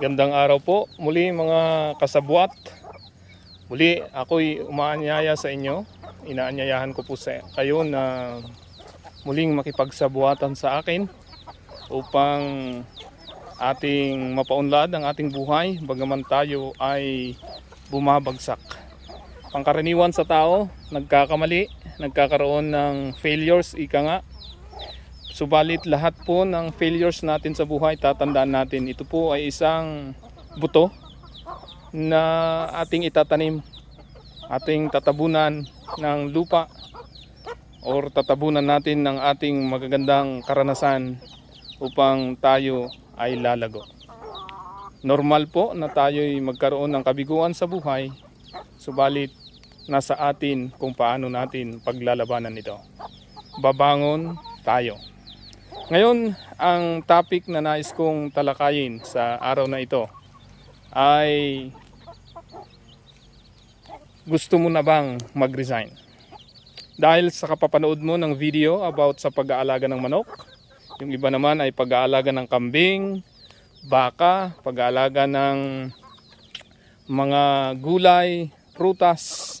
Gandang araw po muli mga kasabwat. Muli ako'y umaanyaya sa inyo. Inaanyayahan ko po sa kayo na muling makipagsabuatan sa akin upang ating mapaunlad ang ating buhay bagaman tayo ay bumabagsak. Pangkaraniwan sa tao, nagkakamali, nagkakaroon ng failures, ika nga, Subalit lahat po ng failures natin sa buhay, tatandaan natin, ito po ay isang buto na ating itatanim, ating tatabunan ng lupa or tatabunan natin ng ating magagandang karanasan upang tayo ay lalago. Normal po na tayo'y magkaroon ng kabiguan sa buhay, subalit nasa atin kung paano natin paglalabanan ito. Babangon tayo. Ngayon, ang topic na nais kong talakayin sa araw na ito ay gusto mo na bang mag-resign? Dahil sa kapapanood mo ng video about sa pag-aalaga ng manok, yung iba naman ay pag-aalaga ng kambing, baka, pag-aalaga ng mga gulay, prutas,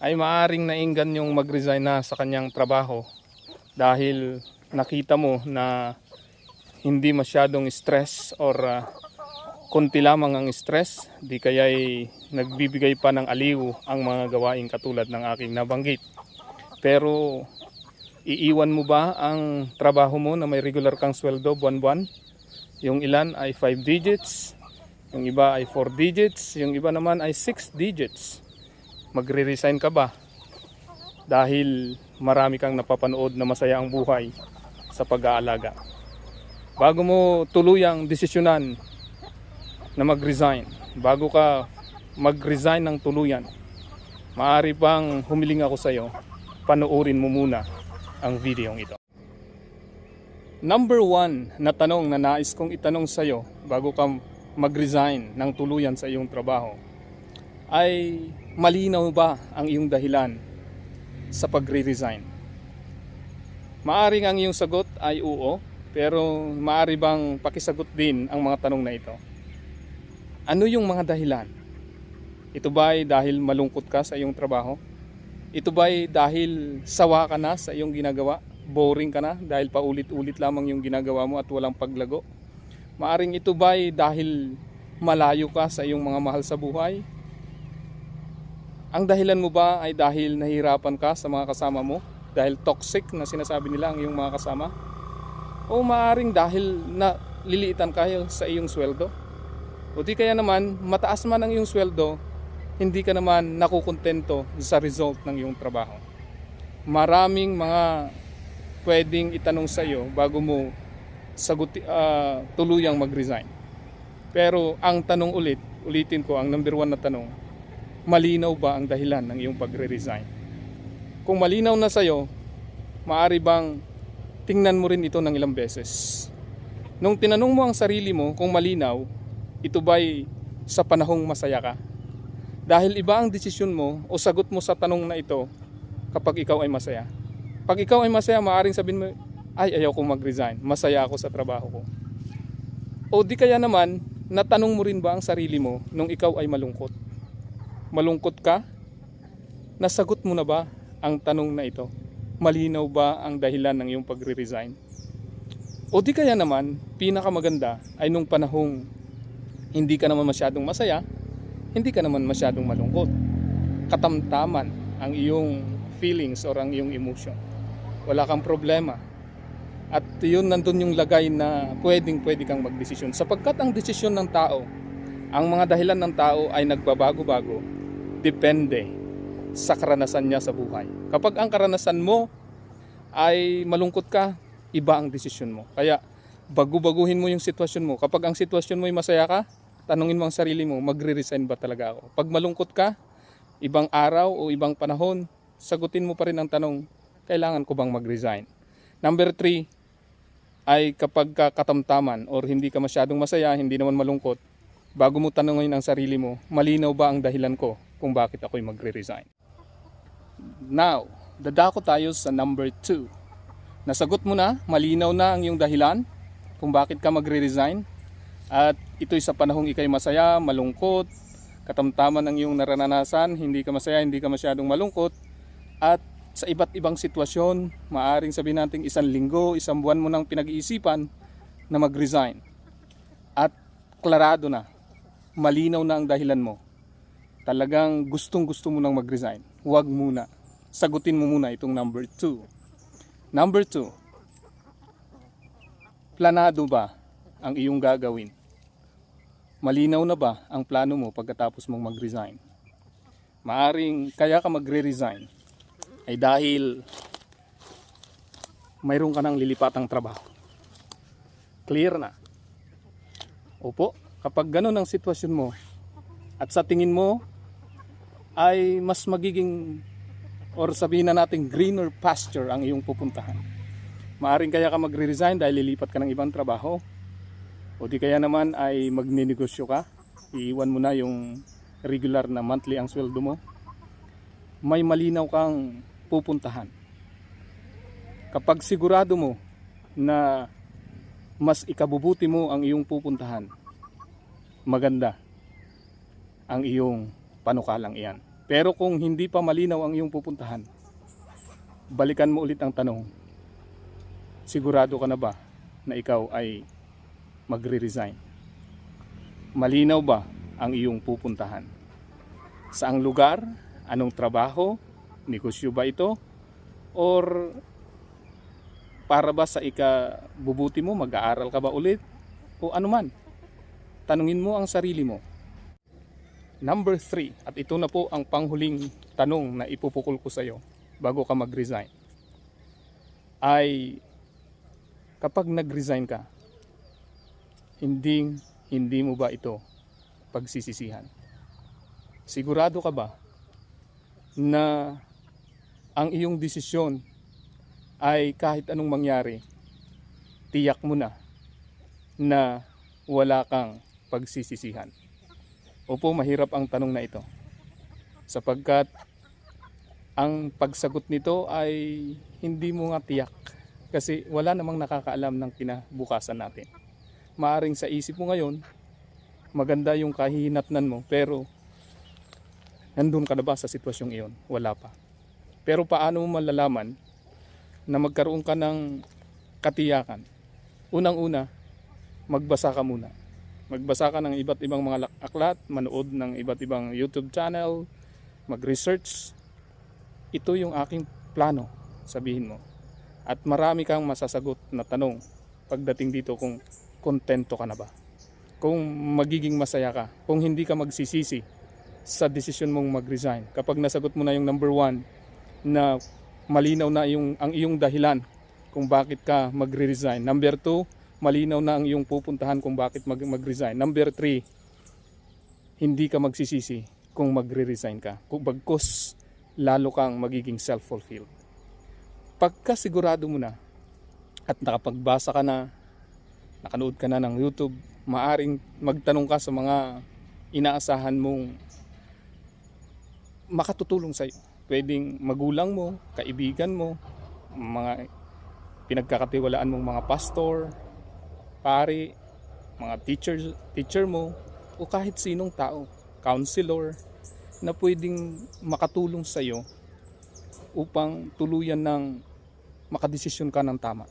ay maaring nainggan yung mag-resign na sa kanyang trabaho dahil nakita mo na hindi masyadong stress or uh, konti lamang ang stress, di kaya'y nagbibigay pa ng aliw ang mga gawain katulad ng aking nabanggit. Pero iiwan mo ba ang trabaho mo na may regular kang sweldo buwan-buwan? Yung ilan ay 5 digits, yung iba ay 4 digits, yung iba naman ay 6 digits. Magre-resign ka ba? Dahil marami kang napapanood na masaya ang buhay sa pag-aalaga. Bago mo tuluyang desisyonan na mag-resign, bago ka mag-resign ng tuluyan, maaari pang humiling ako sa iyo, panoorin mo muna ang video ito. Number one na tanong na nais kong itanong sa iyo bago ka mag-resign ng tuluyan sa iyong trabaho ay malinaw ba ang iyong dahilan sa pagre-resign? Maaring ang iyong sagot ay oo, pero maari bang pakisagot din ang mga tanong na ito? Ano yung mga dahilan? Ito ba ay dahil malungkot ka sa iyong trabaho? Ito ba ay dahil sawa ka na sa iyong ginagawa? Boring ka na dahil paulit-ulit lamang yung ginagawa mo at walang paglago? Maaring ito ba ay dahil malayo ka sa iyong mga mahal sa buhay? Ang dahilan mo ba ay dahil nahihirapan ka sa mga kasama mo? Dahil toxic na sinasabi nila ang iyong mga kasama? O maaring dahil na liliitan ka sa iyong sweldo? O di kaya naman, mataas man ang iyong sweldo, hindi ka naman nakukontento sa result ng iyong trabaho. Maraming mga pwedeng itanong sa iyo bago mo saguti, ah, tuluyang mag-resign. Pero ang tanong ulit, ulitin ko ang number one na tanong, malinaw ba ang dahilan ng iyong pagre-resign? Kung malinaw na sa'yo, maari bang tingnan mo rin ito ng ilang beses? Nung tinanong mo ang sarili mo kung malinaw, ito ba'y sa panahong masaya ka? Dahil iba ang desisyon mo o sagot mo sa tanong na ito kapag ikaw ay masaya. Pag ikaw ay masaya, maaaring sabihin mo, ay ayaw kong mag-resign, masaya ako sa trabaho ko. O di kaya naman, natanong mo rin ba ang sarili mo nung ikaw ay malungkot? Malungkot ka? Nasagot mo na ba ang tanong na ito? Malinaw ba ang dahilan ng iyong pagre-resign? O di kaya naman, pinakamaganda ay nung panahong hindi ka naman masyadong masaya, hindi ka naman masyadong malungkot. Katamtaman ang iyong feelings or ang iyong emotion. Wala kang problema. At yun nandun yung lagay na pwedeng pwede kang magdesisyon. Sapagkat ang desisyon ng tao, ang mga dahilan ng tao ay nagbabago-bago. Depende sa karanasan niya sa buhay. Kapag ang karanasan mo ay malungkot ka, iba ang desisyon mo. Kaya bagu-baguhin mo yung sitwasyon mo. Kapag ang sitwasyon mo ay masaya ka, tanungin mo ang sarili mo, magre-resign ba talaga ako? Pag malungkot ka, ibang araw o ibang panahon, sagutin mo pa rin ang tanong, kailangan ko bang mag-resign? Number three, ay kapag ka katamtaman or hindi ka masyadong masaya, hindi naman malungkot, bago mo tanungin ang sarili mo, malinaw ba ang dahilan ko kung bakit ako'y magre-resign? Now, dadako tayo sa number 2. Nasagot mo na, malinaw na ang iyong dahilan kung bakit ka magre-resign. At ito'y sa panahong ikay masaya, malungkot, katamtaman ng iyong naranasan, hindi ka masaya, hindi ka masyadong malungkot. At sa iba't ibang sitwasyon, maaring sabihin natin isang linggo, isang buwan mo nang pinag-iisipan na mag-resign. At klarado na, malinaw na ang dahilan mo. Talagang gustong gusto mo nang mag-resign. Huwag muna. Sagutin mo muna itong number 2. Number 2, planado ba ang iyong gagawin? Malinaw na ba ang plano mo pagkatapos mong mag-resign? Maaring kaya ka magre-resign ay dahil mayroon ka ng lilipatang trabaho. Clear na. Opo, kapag ganun ang sitwasyon mo at sa tingin mo ay mas magiging or sabihin na natin greener pasture ang iyong pupuntahan. Maaring kaya ka magre-resign dahil lilipat ka ng ibang trabaho o di kaya naman ay magninegosyo ka, iiwan mo na yung regular na monthly ang sweldo mo. May malinaw kang pupuntahan. Kapag sigurado mo na mas ikabubuti mo ang iyong pupuntahan, maganda ang iyong panukalang iyan. Pero kung hindi pa malinaw ang iyong pupuntahan, balikan mo ulit ang tanong, sigurado ka na ba na ikaw ay magre-resign? Malinaw ba ang iyong pupuntahan? Saang lugar? Anong trabaho? Negosyo ba ito? Or para ba sa ikabubuti mo, mag-aaral ka ba ulit? O anuman? Tanungin mo ang sarili mo. Number 3, at ito na po ang panghuling tanong na ipupukol ko sa iyo bago ka mag-resign. Ay kapag nag-resign ka, hindi hindi mo ba ito pagsisisihan? Sigurado ka ba na ang iyong desisyon ay kahit anong mangyari, tiyak mo na na wala kang pagsisisihan? Opo, mahirap ang tanong na ito. Sapagkat ang pagsagot nito ay hindi mo nga tiyak kasi wala namang nakakaalam ng kinabukasan natin. Maaring sa isip mo ngayon, maganda yung kahihinatnan mo pero nandun ka na ba sa sitwasyong iyon? Wala pa. Pero paano mo malalaman na magkaroon ka ng katiyakan? Unang-una, magbasa ka muna. Magbasa ka ng iba't ibang mga aklat, manood ng iba't ibang YouTube channel, mag-research. Ito yung aking plano, sabihin mo. At marami kang masasagot na tanong pagdating dito kung kontento ka na ba. Kung magiging masaya ka, kung hindi ka magsisisi sa desisyon mong mag-resign. Kapag nasagot mo na yung number one na malinaw na yung, ang iyong dahilan kung bakit ka magre-resign. Number two, malinaw na ang iyong pupuntahan kung bakit mag- mag-resign. Number three, hindi ka magsisisi kung magre-resign ka. Kung bagkus, lalo kang magiging self-fulfilled. Pagka sigurado mo na at nakapagbasa ka na, nakanood ka na ng YouTube, maaring magtanong ka sa mga inaasahan mong makatutulong sa iyo. Pwedeng magulang mo, kaibigan mo, mga pinagkakatiwalaan mong mga pastor, pari, mga teacher, teacher mo, o kahit sinong tao, counselor, na pwedeng makatulong sa iyo upang tuluyan ng makadesisyon ka ng tama.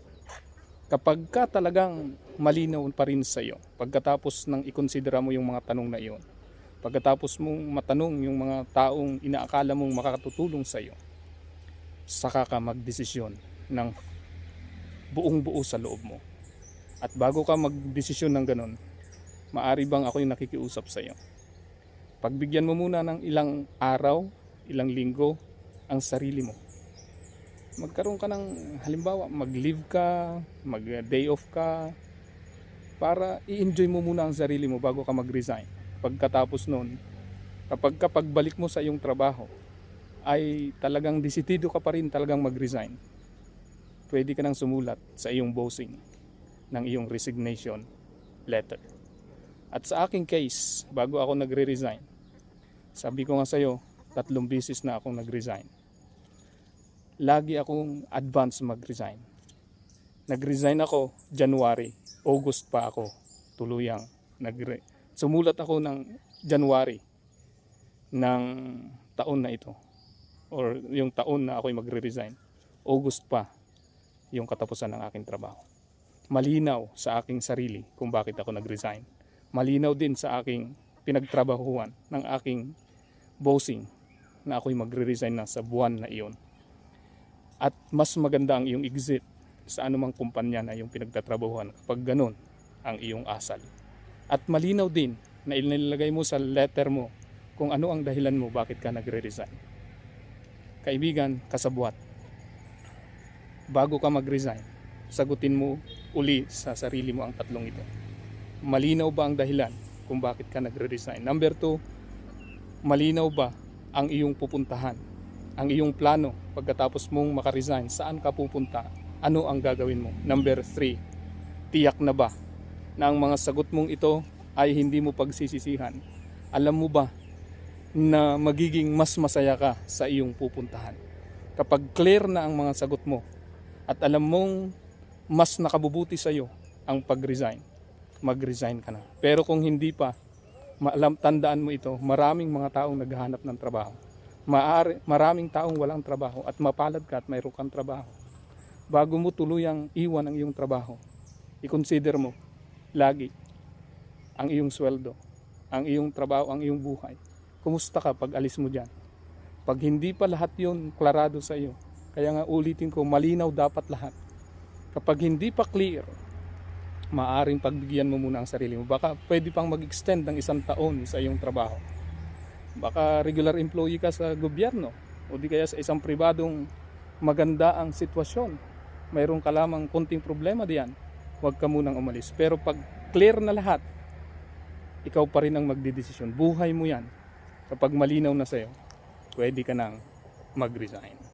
Kapag ka talagang malinaw pa rin sa iyo, pagkatapos ng ikonsidera mo yung mga tanong na iyon, pagkatapos mong matanong yung mga taong inaakala mong makakatutulong sa iyo, saka ka magdesisyon ng buong buo sa loob mo. At bago ka magdesisyon ng ganun, maari bang ako yung nakikiusap sa iyo? Pagbigyan mo muna ng ilang araw, ilang linggo, ang sarili mo. Magkaroon ka ng, halimbawa, mag-leave ka, mag-day off ka, para i-enjoy mo muna ang sarili mo bago ka mag-resign. Pagkatapos nun, kapag kapag balik mo sa iyong trabaho, ay talagang desitido ka pa rin talagang mag-resign. Pwede ka nang sumulat sa iyong bossing ng iyong resignation letter. At sa aking case, bago ako nagre-resign, sabi ko nga sa'yo, tatlong beses na akong nag-resign. Lagi akong advance mag-resign. Nag-resign ako January, August pa ako tuluyang Nagre sumulat ako ng January ng taon na ito or yung taon na ako'y magre-resign. August pa yung katapusan ng aking trabaho. Malinaw sa aking sarili kung bakit ako nag-resign. Malinaw din sa aking pinagtrabahuan ng aking bossing na ako'y magre-resign na sa buwan na iyon. At mas maganda ang iyong exit sa anumang kumpanya na iyong pinagtatrabahuan kapag ganun ang iyong asal. At malinaw din na ilalagay mo sa letter mo kung ano ang dahilan mo bakit ka nagre-resign. Kaibigan, kasabwat, bago ka mag-resign, sagutin mo uli sa sarili mo ang tatlong ito. Malinaw ba ang dahilan kung bakit ka nagre-resign? Number two, malinaw ba ang iyong pupuntahan? Ang iyong plano pagkatapos mong makaresign, saan ka pupunta? Ano ang gagawin mo? Number three, tiyak na ba na ang mga sagot mong ito ay hindi mo pagsisisihan? Alam mo ba na magiging mas masaya ka sa iyong pupuntahan? Kapag clear na ang mga sagot mo at alam mong mas nakabubuti sa iyo ang pag-resign, mag-resign ka na. Pero kung hindi pa, maalam, tandaan mo ito, maraming mga taong naghahanap ng trabaho. Maari, maraming taong walang trabaho at mapalad ka at mayroon kang trabaho. Bago mo tuluyang iwan ang iyong trabaho, i-consider mo lagi ang iyong sweldo, ang iyong trabaho, ang iyong buhay. Kumusta ka pag alis mo dyan? Pag hindi pa lahat yon klarado sa iyo, kaya nga ulitin ko, malinaw dapat lahat. Kapag hindi pa clear, maaring pagbigyan mo muna ang sarili mo. Baka pwede pang mag-extend ng isang taon sa iyong trabaho. Baka regular employee ka sa gobyerno o di kaya sa isang pribadong maganda ang sitwasyon. Mayroon ka lamang konting problema diyan. Huwag ka munang umalis. Pero pag clear na lahat, ikaw pa rin ang magdidesisyon. Buhay mo yan. Kapag malinaw na sa'yo, pwede ka nang mag-resign.